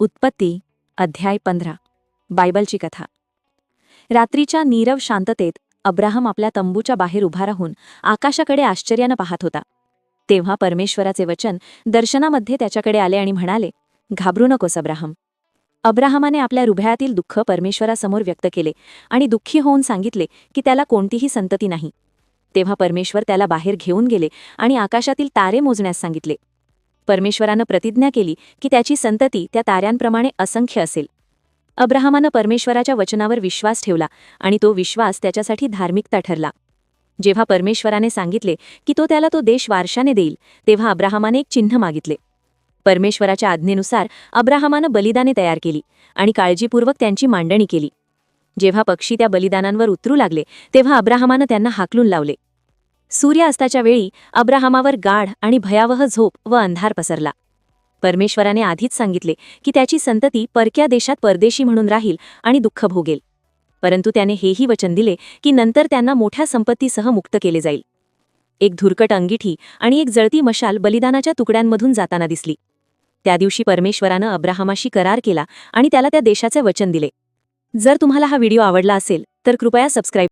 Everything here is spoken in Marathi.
उत्पत्ती अध्याय पंधरा बायबलची कथा. रात्रीच्या नीरव शांततेत अब्राहम आपल्या तंबूच्या बाहेर उभा राहून आकाशाकडे आश्चर्यानं पाहत होता. तेव्हा परमेश्वराचे वचन दर्शनामध्ये त्याच्याकडे आले आणि म्हणाले घाबरू नकोस अब्राहम. अब्राहमाने आपल्या हृदयातील दुःख परमेश्वरासमोर व्यक्त केले आणि दुःखी होऊन सांगितले की त्याला कोणतीही संतती नाही. तेव्हा परमेश्वर त्याला बाहेर घेऊन गेले आणि आकाशातील तारे मोजण्यास सांगितले परमेश्वरानं प्रतिज्ञा केली की त्याची संतती त्या ताऱ्यांप्रमाणे असंख्य असेल. अब्राहमानं परमेश्वराच्या वचनावर विश्वास ठेवला आणि तो विश्वास त्याच्यासाठी धार्मिकता ठरला. जेव्हा परमेश्वराने सांगितले की तो त्याला तो देश वारशाने देईल तेव्हा अब्राहमाने एक चिन्ह मागितले. परमेश्वराच्या आज्ञेनुसार अब्राहमानं बलिदाने तयार केली आणि काळजीपूर्वक त्यांची मांडणी केली. जेव्हा पक्षी त्या बलिदानांवर उतरू लागले तेव्हा अब्राहमानं त्यांना हाकलून लावले. सूर्यास्ताच्या वेळी अब्राहमावर गाढ आणि भयावह झोप व अंधार पसरला. परमेश्वराने आधीच सांगितले की त्याची संतती परक्या देशात परदेशी म्हणून राहील आणि दुःख भोगेल. परंतु त्याने हेही वचन दिले की नंतर त्यांना मोठ्या संपत्तीसह मुक्त केले जाईल. एक धुरकट अंगिठी आणि एक जळती मशाल बलिदानाच्या तुकड्यांमधून जाताना दिसली. त्या दिवशी परमेश्वरानं अब्राहमाशी करार केला आणि त्याला त्या देशाचे वचन दिले. जर तुम्हाला हा व्हिडिओ आवडला असेल तर कृपया सबस्क्राईब